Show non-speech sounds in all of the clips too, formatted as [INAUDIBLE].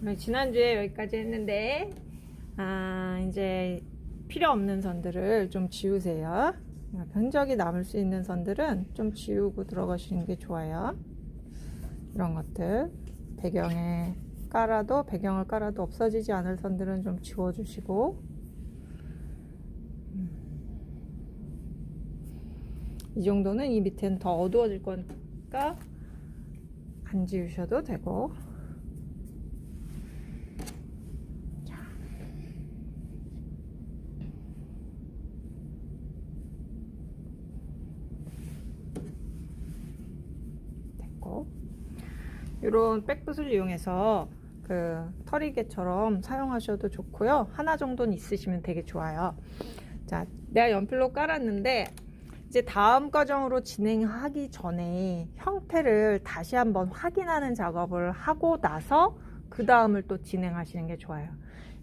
네, 지난주에 여기까지 했는데, 아, 이제 필요 없는 선들을 좀 지우세요. 흔적이 남을 수 있는 선들은 좀 지우고 들어가시는 게 좋아요. 이런 것들. 배경에 깔아도, 배경을 깔아도 없어지지 않을 선들은 좀 지워주시고, 음. 이 정도는 이 밑에는 더 어두워질 거니까 안 지우셔도 되고, 이런 백붓을 이용해서 그 털이개처럼 사용하셔도 좋고요. 하나 정도는 있으시면 되게 좋아요. 자 내가 연필로 깔았는데 이제 다음 과정으로 진행하기 전에 형태를 다시 한번 확인하는 작업을 하고 나서 그 다음을 또 진행하시는 게 좋아요.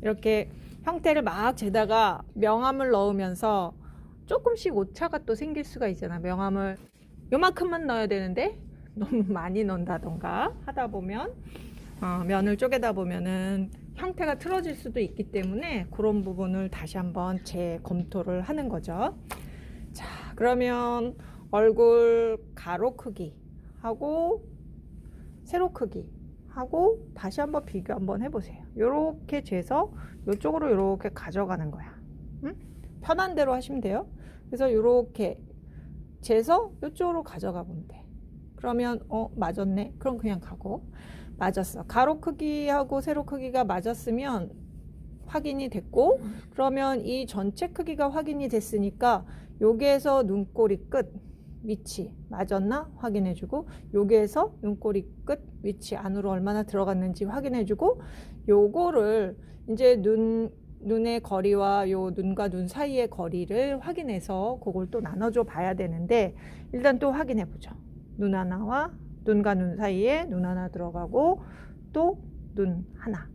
이렇게 형태를 막 재다가 명암을 넣으면서 조금씩 오차가 또 생길 수가 있잖아. 명암을 요만큼만 넣어야 되는데 [LAUGHS] 너무 많이 넣는다던가 하다 보면 어, 면을 쪼개다 보면은 형태가 틀어질 수도 있기 때문에 그런 부분을 다시 한번 재검토를 하는 거죠. 자, 그러면 얼굴 가로 크기 하고 세로 크기 하고 다시 한번 비교 한번 해보세요. 요렇게 재서 요쪽으로 요렇게 가져가는 거야. 응? 편한 대로 하시면 돼요. 그래서 요렇게 재서 요쪽으로 가져가 보면 돼. 그러면 어 맞았네. 그럼 그냥 가고 맞았어. 가로 크기하고 세로 크기가 맞았으면 확인이 됐고 그러면 이 전체 크기가 확인이 됐으니까 여기에서 눈꼬리 끝 위치 맞았나 확인해주고 여기에서 눈꼬리 끝 위치 안으로 얼마나 들어갔는지 확인해주고 요거를 이제 눈 눈의 거리와 요 눈과 눈 사이의 거리를 확인해서 그걸 또 나눠줘 봐야 되는데 일단 또 확인해 보죠. 눈 하나와 눈과 눈 사이에 눈 하나 들어가고 또 눈 하나.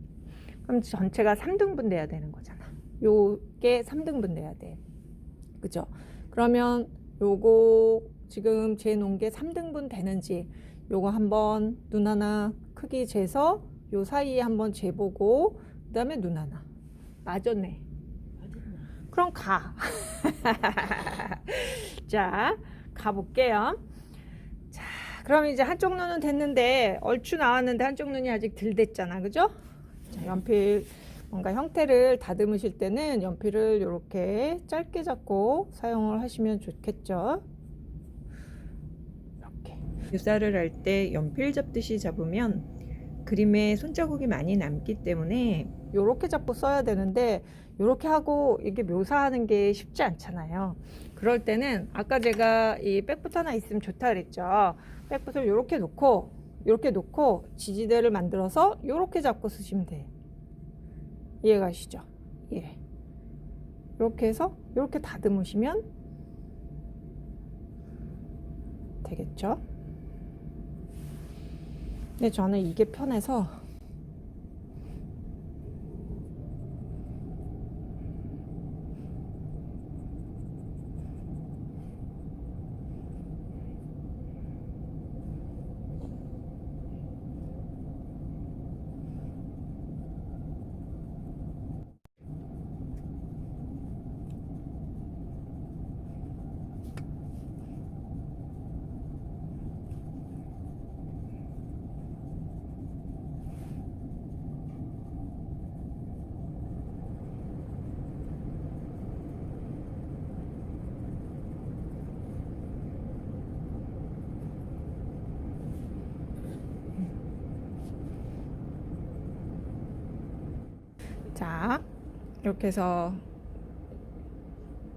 그럼 전체가 3등분 돼야 되는 거잖아. 요게 3등분 돼야 돼. 그죠? 그러면 요거 지금 재놓은 게 3등분 되는지 요거 한번 눈 하나 크기 재서 요 사이에 한번 재보고 그 다음에 눈 하나. 맞았네. 그럼 가. [LAUGHS] 자, 가볼게요. 자, 그럼 이제 한쪽 눈은 됐는데 얼추 나왔는데 한쪽 눈이 아직 덜 됐잖아. 그죠? 자, 연필 뭔가 형태를 다듬으실 때는 연필을 이렇게 짧게 잡고 사용을 하시면 좋겠죠. 이렇게. 묘사를 할 때 연필 잡듯이 잡으면 그림에 손자국이 많이 남기 때문에 요렇게 잡고 써야 되는데 요렇게 하고 이게 묘사하는 게 쉽지 않잖아요. 그럴 때는 아까 제가 이 백붓 하나 있으면 좋다 그랬죠. 백붓을 요렇게 놓고 요렇게 놓고 지지대를 만들어서 요렇게 잡고 쓰시면 돼요. 이해가시죠? 예. 이렇게 해서 이렇게 다듬으시면 되겠죠? 근데 저는 이게 편해서 자, 이렇게 해서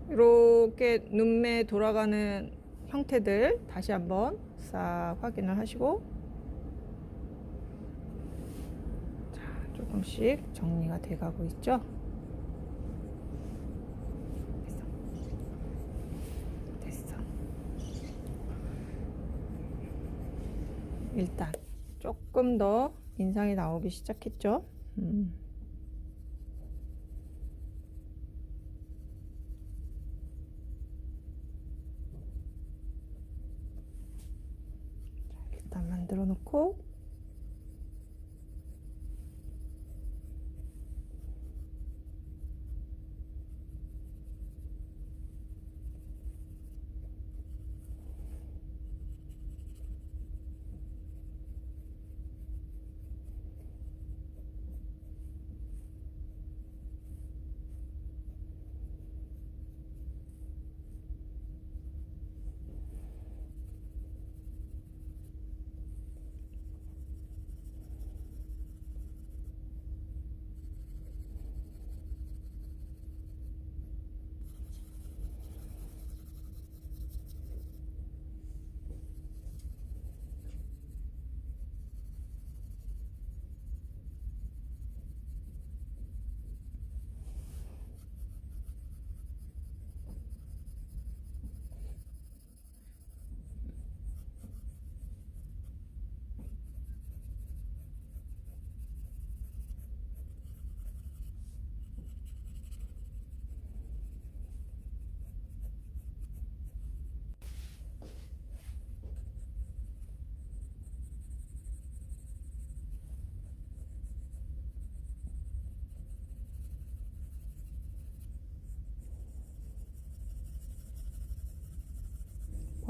이렇게 눈매 돌아가는 형태들 다시 한번 싹 확인을 하시고 자, 조금씩 정리가 돼 가고 있죠? 일단 조금 더 인상이 나오기 시작했죠? 음.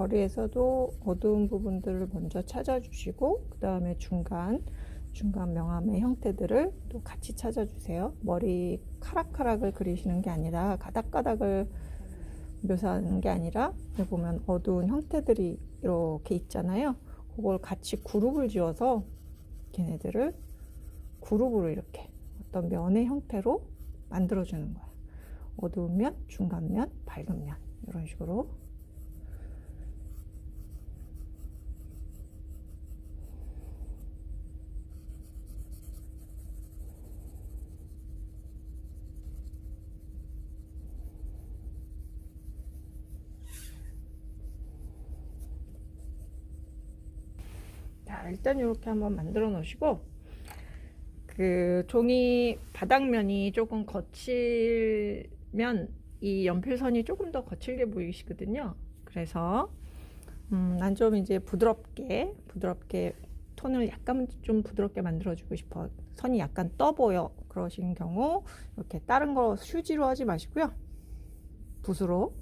머리에서도 어두운 부분들을 먼저 찾아주시고 그 다음에 중간 중간 명암의 형태들을 또 같이 찾아주세요. 머리 카락카락을 그리시는 게 아니라 가닥가닥을 묘사하는 게 아니라 여기 보면 어두운 형태들이 이렇게 있잖아요. 그걸 같이 그룹을 지어서 걔네들을 그룹으로 이렇게 어떤 면의 형태로 만들어주는 거야. 어두운 면, 중간 면, 밝은 면 이런 식으로 자, 일단 이렇게 한번 만들어 놓으시고 그 종이 바닥면이 조금 거칠면 이 연필선이 조금 더 거칠게 보이시거든요. 그래서 음, 난 좀 이제 부드럽게 부드럽게 톤을 약간 좀 부드럽게 만들어 주고 싶어. 선이 약간 떠 보여. 그러신 경우 이렇게 다른 거 휴지로 하지 마시고요. 붓으로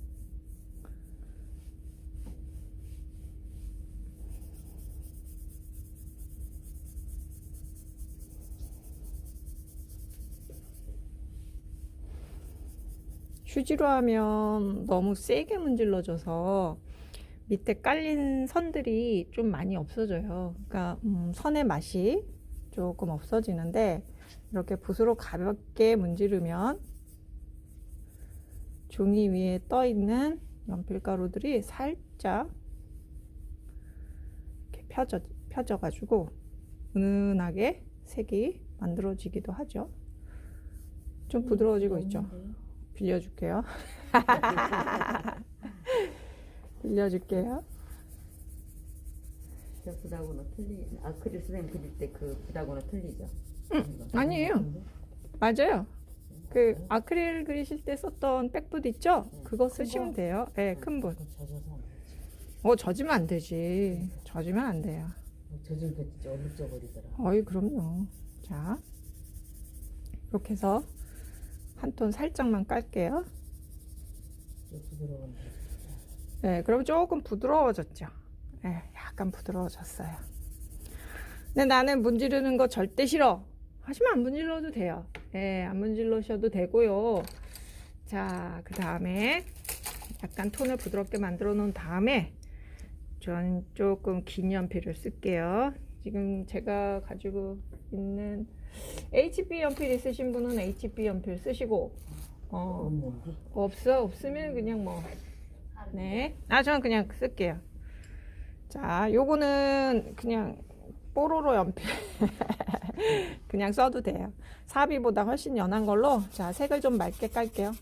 휴지로 하면 너무 세게 문질러져서 밑에 깔린 선들이 좀 많이 없어져요. 그러니까 음, 선의 맛이 조금 없어지는데 이렇게 붓으로 가볍게 문지르면 종이 위에 떠 있는 연필 가루들이 살짝 이렇게 펴져 펴져 가지고 은은하게 색이 만들어지기도 하죠. 좀 부드러워지고 있죠. 빌려줄게요. [LAUGHS] 빌려줄게요. 저 부다고는 틀리 아크릴 수행 그릴 때 그 부다고는 틀리죠? 아니에요. 맞아요. 그 아크릴 그리실 때 썼던 백붓 있죠? 그거 쓰시면 돼요. 네, 큰 붓. 젖어서 어, 젖으면 안 되지. 젖으면 안 돼요. 젖은 게 진짜 얼룩져 버리더라. 어이, 그럼요. 자, 이렇게 해서 한 톤 살짝만 깔게요. 네, 그럼 조금 부드러워졌죠. 네, 약간 부드러워졌어요. 근데 나는 문지르는 거 절대 싫어. 하시면 안 문질러도 돼요. 네, 안 문질러셔도 되고요. 자, 그 다음에 약간 톤을 부드럽게 만들어 놓은 다음에 전 조금 긴 연필을 쓸게요. 지금 제가 가지고 있는 HB 연필 있으신 분은 HB 연필 쓰시고 어? 없어 없으면 그냥 뭐 네. 아 저는 그냥 쓸게요. 자, 요거는 그냥 뽀로로 연필 [LAUGHS] 그냥 써도 돼요. 사비보다 훨씬 연한 걸로 자 색을 좀 맑게 깔게요.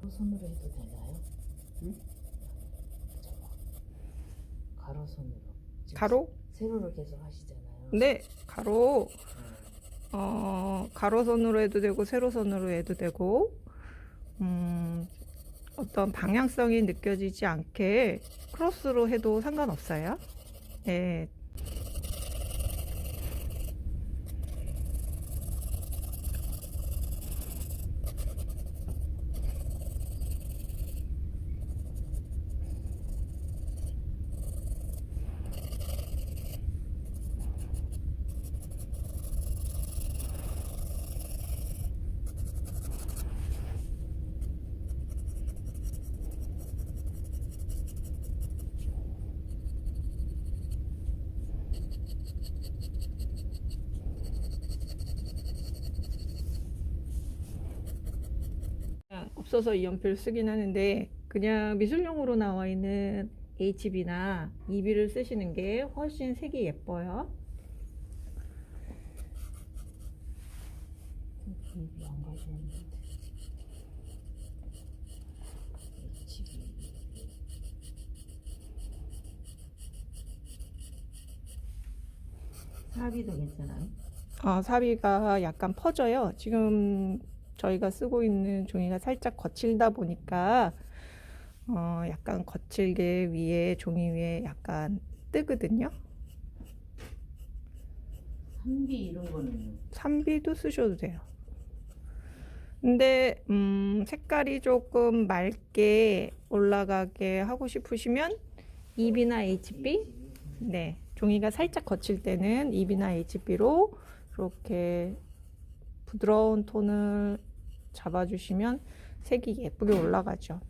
가로선으로 해도 되나요? 응? 저거 지금 가로? 세로를 계속 하시잖아요. 네, 가로. 네. 어, 가로선으로 해도 되고 세로선으로 해도 되고 음, 어떤 방향성이 느껴지지 않게 크로스로 해도 상관없어요. 네. 없어서 이 연필 쓰긴 하는데 그냥 미술용으로 나와 있는 HB나 EB를 쓰시는 게 훨씬 색이 예뻐요. 사비도 괜찮아요? 어, 사비가 약간 퍼져요. 지금 저희가 쓰고 있는 종이가 살짝 거칠다 보니까 어, 약간 거칠게 위에 종이 위에 약간 뜨거든요. 한비 이런 거는 3B도 쓰셔도 돼요. 근데 음, 색깔이 조금 맑게 올라가게 하고 싶으시면 EB나 HB 네, 종이가 살짝 거칠 때는 EB나 HB로 이렇게 부드러운 톤을 잡아주시면 색이 예쁘게 올라가죠.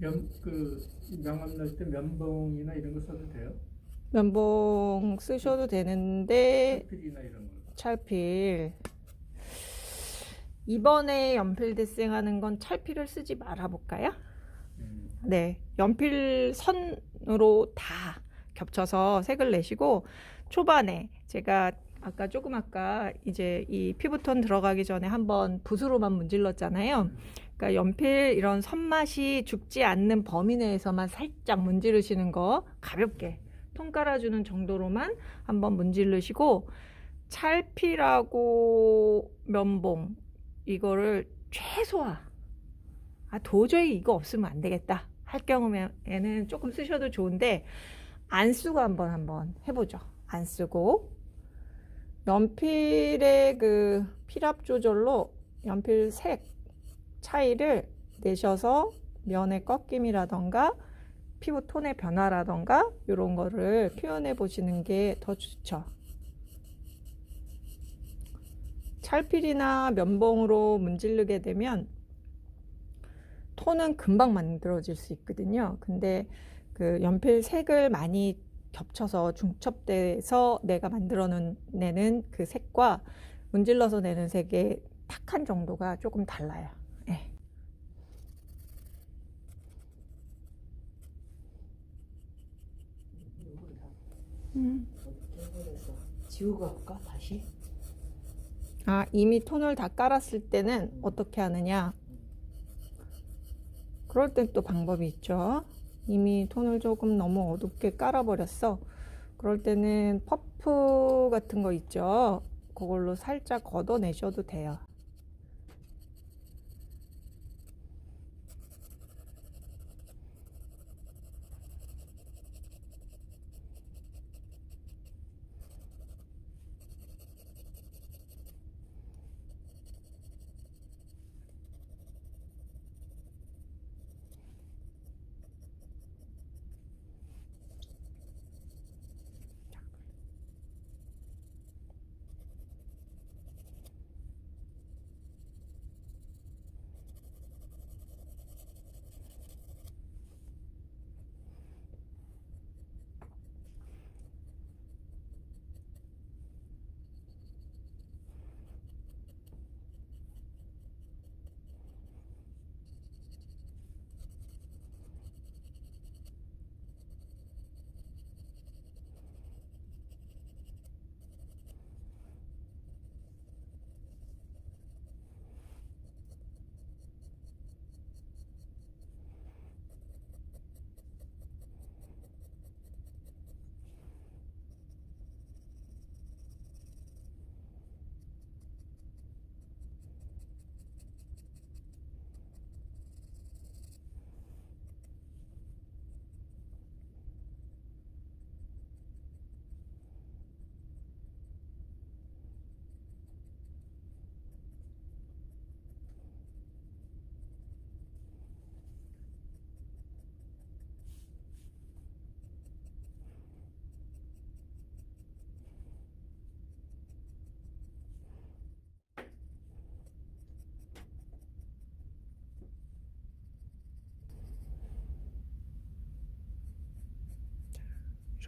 면, 그, 명암 넣을 때 면봉이나 이런 거 써도 돼요? 면봉 쓰셔도 되는데 필이나 이런 거. 찰필 이번에 연필 데생하는 건 찰필을 쓰지 말아 볼까요? 음. 네, 연필 선으로 다 겹쳐서 색을 내시고 초반에 제가 아까 조금 아까 이제 이 피부톤 들어가기 전에 한번 붓으로만 문질렀잖아요. 그러니까 연필 이런 선맛이 죽지 않는 범위 내에서만 살짝 문지르시는 거 가볍게 톤 깔아주는 정도로만 한번 문지르시고 찰필하고 면봉 이거를 최소화 아 도저히 이거 없으면 안 되겠다 할 경우에는 조금 쓰셔도 좋은데 안 쓰고 한번 한번 해보죠 안 쓰고 연필의 그 필압 조절로 연필 색 차이를 내셔서 면의 꺾임이라던가 피부 톤의 변화라던가 이런 거를 표현해 보시는 게 더 좋죠. 찰필이나 면봉으로 문지르게 되면 톤은 금방 만들어질 수 있거든요. 근데 그 연필 색을 많이 겹쳐서 중첩돼서 내가 만들어내는 그 색과 문질러서 내는 색의 탁한 정도가 조금 달라요. 예. 음. 지우고 할까 다시? 아, 이미 톤을 다 깔았을 때는 어떻게 하느냐? 그럴 땐 또 방법이 있죠. 이미 톤을 조금 너무 어둡게 깔아버렸어. 그럴 때는 퍼프 같은 거 있죠. 그걸로 살짝 걷어내셔도 돼요.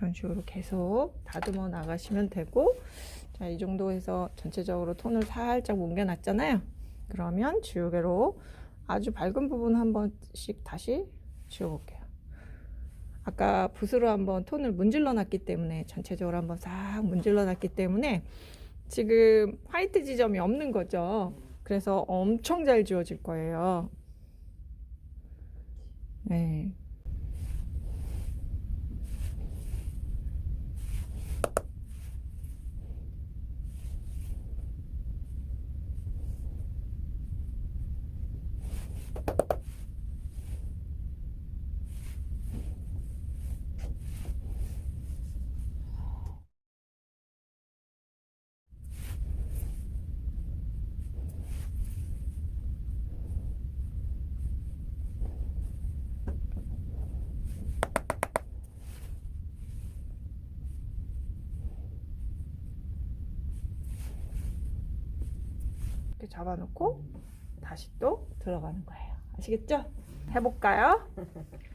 이런 식으로 계속 다듬어 나가시면 되고 자, 이 정도 해서 전체적으로 톤을 살짝 옮겨 놨잖아요. 그러면 지우개로 아주 밝은 부분 한 번씩 다시 지워볼게요. 아까 붓으로 한번 톤을 문질러 놨기 때문에 전체적으로 한번 싹 문질러 놨기 때문에 지금 화이트 지점이 없는 거죠. 그래서 엄청 잘 지워질 거예요. 네. 잡아놓고 다시 또 들어가는 거예요. 아시겠죠? 해볼까요? [LAUGHS]